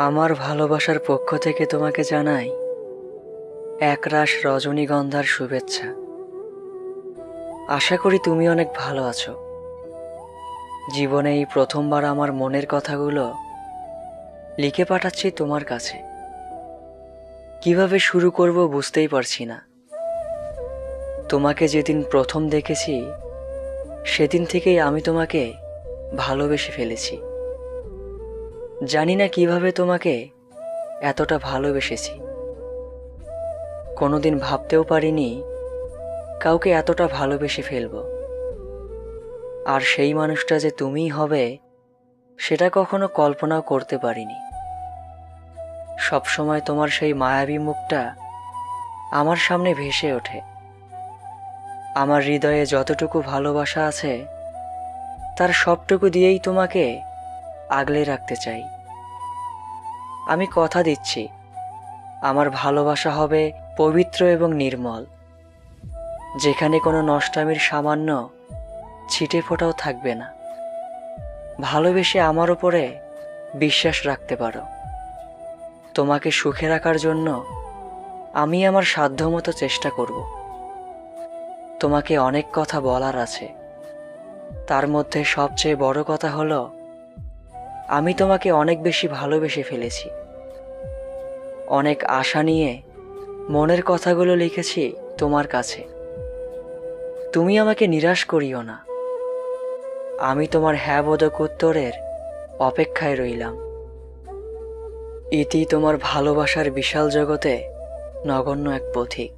আমার ভালোবাসার পক্ষ থেকে তোমাকে জানাই একরাশ রজনীগন্ধার শুভেচ্ছা। আশা করি তুমি অনেক ভালো আছো। জীবনে এই প্রথমবার আমার মনের কথাগুলো লিখে পাঠাচ্ছি তোমার কাছে। কীভাবে শুরু করব বুঝতেই পারছি না। তোমাকে যেদিন প্রথম দেখেছি, সেদিন থেকেই আমি তোমাকে ভালোবেসে ফেলেছি। জানি না কীভাবে তোমাকে এতটা ভালোবেসেছি। কোনোদিন ভাবতেও পারিনি কাউকে এতটা ভালোবেসে ফেলব। আর সেই মানুষটা যে তুমিই হবে, সেটা কখনো কল্পনাও করতে পারিনি। সবসময় তোমার সেই মায়াবী মুখটা আমার সামনে ভেসে ওঠে। আমার হৃদয়ে যতটুকু ভালোবাসা আছে, তার সবটুকু দিয়েই তোমাকে আগলে রাখতে চাই। আমি কথা দিচ্ছি। আমার ভালোবাসা হবে পবিত্র এবং নির্মল। যেখানে কোনো নষ্টামির সামান্য ছিটে ফোটাও থাকবে না। ভালোবেসে আমার উপরে বিশ্বাস রাখতে পারো। তোমাকে সুখে রাখার জন্য আমি আমার সাধ্যমতো চেষ্টা করব। তোমাকে অনেক কথা বলার আছে। তার মধ্যে সবচেয়ে বড় কথা হলো আমি তোমাকে অনেক বেশি ভালোবেসে ফেলেছি। অনেক আশা নিয়ে মনের কথাগুলো লিখেছি তোমার কাছে। তুমি আমাকে নিরাশ করিও না। আমি তোমার হ্যাঁ বোধক উত্তরের অপেক্ষায় রইলাম। ইতি তোমার ভালোবাসার বিশাল জগতে নগণ্য এক পথিক।